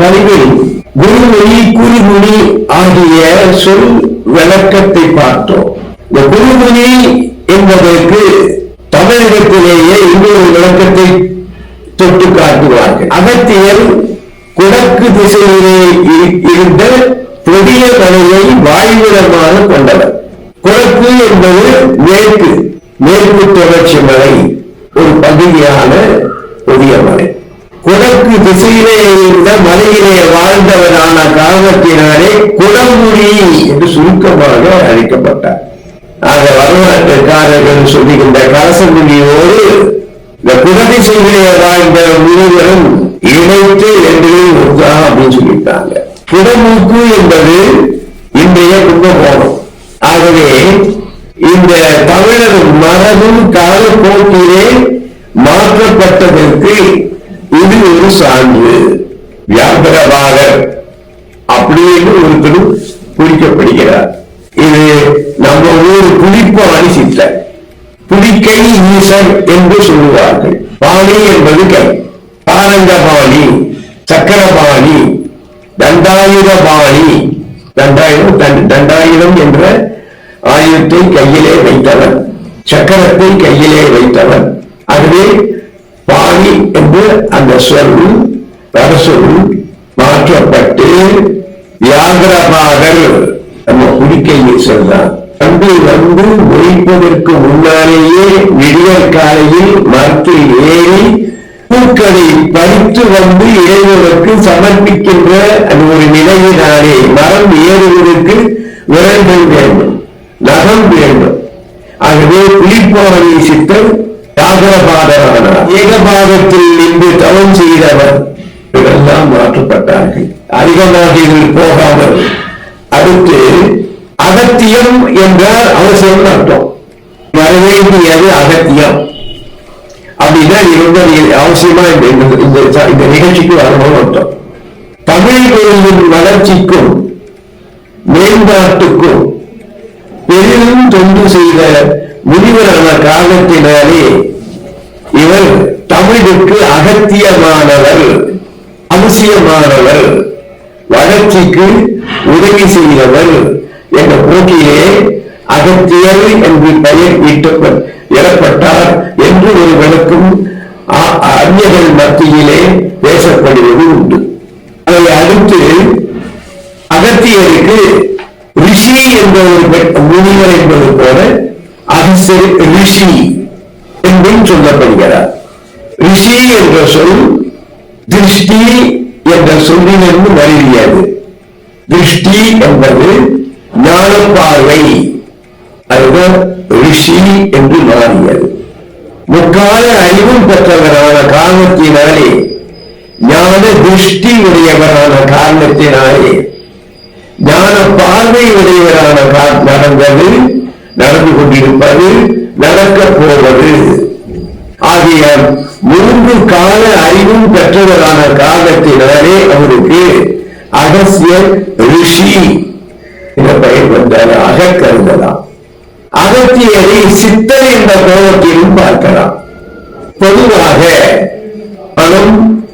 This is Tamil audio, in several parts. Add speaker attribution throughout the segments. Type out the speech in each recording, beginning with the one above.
Speaker 1: பதிவில் குருமொழி குறிமொழி ஆகிய சொல் விளக்கத்தை பார்த்தோம். இந்த குருமொழி என்பதற்கு தமிழகத்திலேயே இன்னொரு விளக்கம் திசையிலே இருந்த பெரிய மலையை வாயுவிடமாக கொண்டவர் குடக்கு என்பது மேற்கு மேற்கு தொடர்ச்சி மலை ஒரு பகுதியான புதிய மலை. குடக்கு திசையிலே இருந்த மலையிலே வாழ்ந்தவரான காரணத்தினாலே குடமுடி என்று சுருக்கமாக அழைக்கப்பட்டார். ஆக வரலாற்றுக்காரர்கள் சொல்லுகின்ற கலசமுடியோடு இந்த குடதிசையிலே வாழ்ந்த முனிவரும் இணைத்து என்று ஒன்றாக அப்படின்னு சொல்லிட்டாங்க என்பது இன்றைய கும்பகோணம். ஆகவே இந்த தமிழர் மரபும் காலப்போக்கிலே மாற்றப்பட்டதற்கு இது ஒரு சான்று. வியாபரவாதர் அப்படின்னு ஒருத்தரும் குறிக்கப்படுகிறார். இது நம்ம ஊர் புலிப்பாணி சித்தர் புலிக்கை ஈசர் என்று சொல்லுவார்கள். பாணி என்பது கை. பாரங்கபாணி சக்கரபாணி தண்டாயுதபாணி தண்டாயுதம் தண்டாயுதம் என்ற ஆயுதத்தை கையிலே வைத்தவன் சக்கரத்தை கையிலே வைத்தவன். அதுவே பாணி என்று அந்த சொல் அரசொல் மாற்றப்பட்டு வியாகரபாகர் நம்ம குடிக்கையை சொல்றான் தம்பி வந்து முடிப்பதற்கு முன்னாலேயே விடியற் காலையில் மரத்தில் ஏறி பூக்களை பறித்து வந்து இறைவனுக்கு சமர்ப்பிக்கின்ற அது ஒரு நிலையினாலே. மரம் ஏறுவதற்கு விரல்கள் வேண்டும் நகம் வேண்டும். ஆகவே புலிப்பாணி சித்தர் ஜாகரபாதரானார் ஏகபாதத்தில் நின்று தவம் செய்தவர். இவரெல்லாம் மாற்றப்பட்டார்கள். அதிகமாக இதில் போகாமல். அடுத்து அகத்தியம் என்றால் அவசியம் அர்த்தம். வரவேண்டியது அகத்தியம். அப்படின்னா இது அவசியமா இந்த நிகழ்ச்சிக்கு வரணும்னு அர்த்தம் தமிழ் மொழியின் வளர்ச்சிக்கும் மேம்பாட்டுக்கும் பெரிதும் தொண்டு செய்த முனிவரான காரணத்தினாலே இவர் தமிழுக்கு அகத்தியமானவர் அவசியமானவர் வளர்ச்சிக்கு உதவி செய்தவர் என்ற போட்டியிலே அகத்தியர் என்று பெயர் ஈட்டப்ப- இடப்பட்டார் என்று ஒரு விளக்கும் மத்தியிலே பேசப்படுவது உண்டு. அதை அடுத்து அகத்தியருக்கு ரிஷி என்ற ஒரு முனிவர் என்பது போல அகசர் ரிஷி என்றும் சொல்லப்படுகிறார். ரிஷி என்ற சொல் திருஷ்டி என்ற சொல்லிலிருந்து வருகிறது. திருஷ்டி என்பது ஞான பார்வை அதுதான் ரிஷி என்று மாறியது. முக்கால அறிவும் பெற்றவரான காரணத்தினாலே ஞான திருஷ்டி உடையவரான காரணத்தினாலே ஞான பார்வை உடையவரான நடந்தது நடந்து கொண்டிருப்பது நடக்கப் போவது. ஆகிய மூன்று கால அறிவும் பெற்றவரான காரணத்தினாலே அவருக்கு அகசிய ரிஷி என்ற பெயர் வந்தார் அகக்கருதலாம். அகத்தியரை சித்தர் என்ற கோபத்திலும் பார்க்கலாம். பொதுவாக பணம்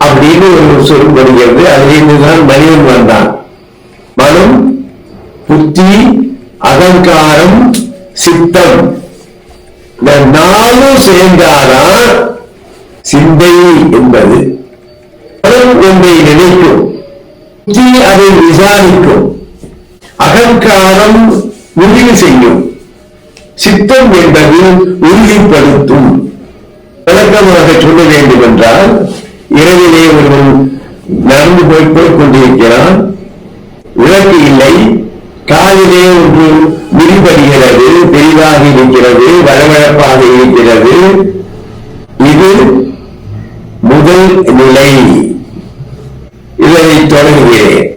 Speaker 1: அப்படின்னு ஒரு சொல்லப்படுகிறது அதிலிருந்துதான் மனிதன் வந்தான் மனம் புத்தி அகங்காரம் சித்தம். இந்த நாளும் சேர்ந்தாதான் சிந்தை என்பது. மனம் ஒன்றை நினைக்கும். புத்தி அதை விசாரிக்கும். அகங்காரம் முடிவு செய்யும். சித்தம் என்பது உறுதிப்படுத்தும். விளக்கமாக சொல்ல வேண்டும் என்றால் இரவிலே ஒருவன் நடந்து போய் போய்க் கொண்டிருக்கிறான் விளக்கு இல்லை. காலிலே ஒன்று விரிபடுகிறது தெளிவாக இருக்கிறது வளவளப்பாக இருக்கிறது. இது முதல் நிலை. இதனை தொடங்குகிறேன்.